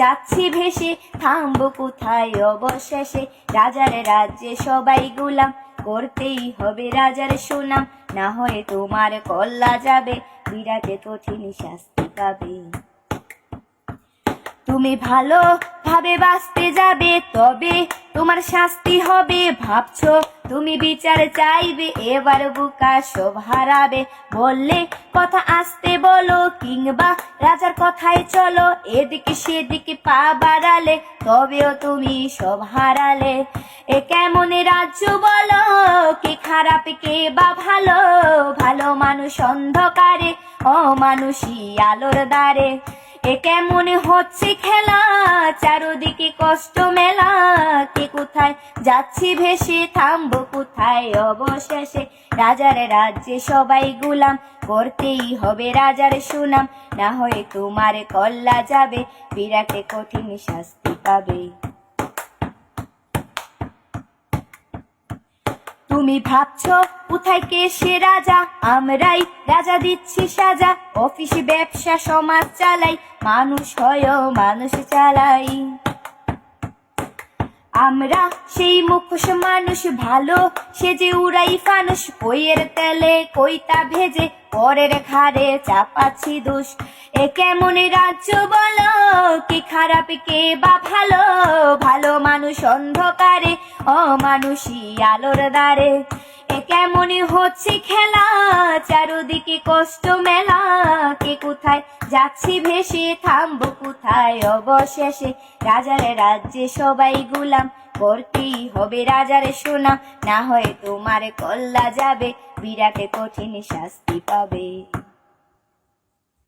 যাচ্ছি ভেসে, থামবো কোথায় অবশেষে? রাজার রাজ্যে সবাই গুলাম, করতেই হবে রাজার সুনাম। না হয় তোমার কল্লা যাবে, বিরাটে কঠিন শাস্তি পাবে। তুমি ভালো ভাবে বাঁচতে যাবে, তবে তোমার শাস্তি হবে, ভাবছ? তুমি বিচার চাইবে, এবার বুকা সব হারাবে। বললে কথা আসতে বলো, কিংবা রাজার কথায় চলো, এদিকে সেদিকে পা বাড়ালে, তবেও তুমি সব হারালে। এ কেমন রাজ্য বলো, কে খারাপ, কে বা ভালো? ভালো মানুষ অন্ধকারে, অমানুষী আলোর দ্বারে। এ কেমন হচ্ছে খেলা, চারদিকে কষ্ট মেলা যাচ্ছি ভেসে, থামবো কোথায়? অবশেষে রাজার রাজ্যে সবাই গুলাম। করতেই হবে রাজার সুনাম। না হয়ে তোমার কল্লা যাবে, বিরাটে কঠিন শাস্তি পাবে। তুমি ভাবছ, কোথায় কে সে রাজা? আমরাই রাজা দিচ্ছি সাজা। অফিস, ব্যবসা, সমাজ চালাই। মানুষ হয় মানুষ চালাই। আমরা সেই মুখোশ মানুষ ভালো সে যে উড়াই ফানুষ। কইয়ের তেলে কইতা ভেজে পরের ঘাড়ে চাপাচ্ছি দোষ। এ কেমন রাজ্য বলো? কি খারাপ, কে বা ভালো? ভালো মানুষ অন্ধকারে, অমানুষী আলোর দ্বারে। এ কেমন হচ্ছে খেলা? চারদিকে কষ্ট মেলা। কে কোথায় যাচ্ছি ভেসে থামবো কোথায় অবশেষে রাজার রাজ্যে সবাই গুলাম। করতেই হবে রাজার সোনা না হয় তোমার কল্লা যাবে, বিরাটে কঠিন শাস্তি পাবে।